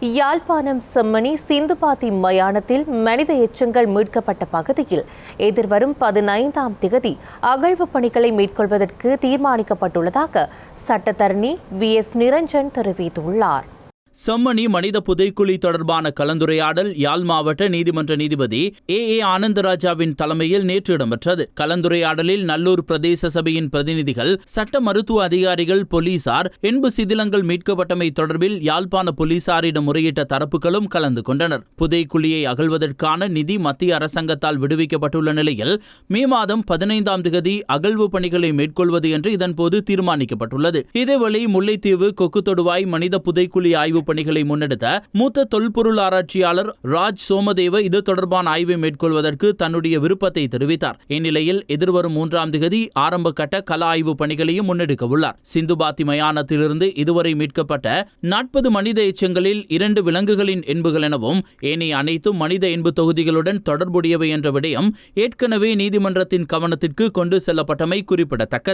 யாழ்ப்பாணம் செம்மணி சிந்துபாத்தி மயானத்தில் மனித எச்சங்கள் மீட்கப்பட்ட பகுதியில் எதிர்வரும் பதினைந்தாம் திகதி அகழ்வு பணிகளை மேற்கொள்வதற்கு தீர்மானிக்கப்பட்டுள்ளதாக சட்டத்தரணி வி எஸ் நிரஞ்சன் தெரிவித்துள்ளார். செம்மணி மனித புதைக்குழி தொடர்பான கலந்துரையாடல் யாழ் மாவட்ட நீதிமன்ற நீதிபதி ஏ. ஏ. ஆனந்தராஜாவின் தலைமையில் நேற்று இடம்பெற்றது. கலந்துரையாடலில் நல்லூர் பிரதேச சபையின் பிரதிநிதிகள் சட்ட மருத்துவ அதிகாரிகள் போலீசார் என்பு சிதிலங்கள் மீட்கப்பட்டமை தொடர்பில் யாழ்ப்பாண போலீசாரிடம் முறையிட்ட தரப்புகளும் கலந்து கொண்டனர். புதைக்குழியை அகழ்வதற்கான நிதி மத்திய அரசாங்கத்தால் விடுவிக்கப்பட்டுள்ள நிலையில் மே மாதம் பதினைந்தாம் திகதி அகழ்வு பணிகளை மேற்கொள்வது என்று இதன்போது தீர்மானிக்கப்பட்டுள்ளது. இதேவேளை முல்லைத்தீவு கொக்கு தொடுவாய் மனித புதைக்குழி ஆய்வு ஆய்வுப் பணிகளை முன்னெடுத்த மூத்த தொல்பொருள் ஆராய்ச்சியாளர் ராஜ் சோமதேவ இது தொடர்பான ஆய்வை மேற்கொள்வதற்கு தன்னுடைய விருப்பத்தை தெரிவித்தார். இந்நிலையில் எதிர்வரும் மூன்றாம் திகதி ஆரம்ப கட்ட கல ஆய்வு பணிகளையும் முன்னெடுக்க உள்ளார். சிந்துபாத்தி மயானத்திலிருந்து இதுவரை மீட்கப்பட்ட நாற்பது மனித எச்சங்களில் இரண்டு விலங்குகளின் என்புகள் எனவும் ஏனைய அனைத்தும் மனித என்பு தொகுதிகளுடன் தொடர்புடையவை என்ற விடயம் ஏற்கனவே நீதிமன்றத்தின் கவனத்திற்கு கொண்டு செல்லப்பட்டமை குறிப்பிடத்தக்கது.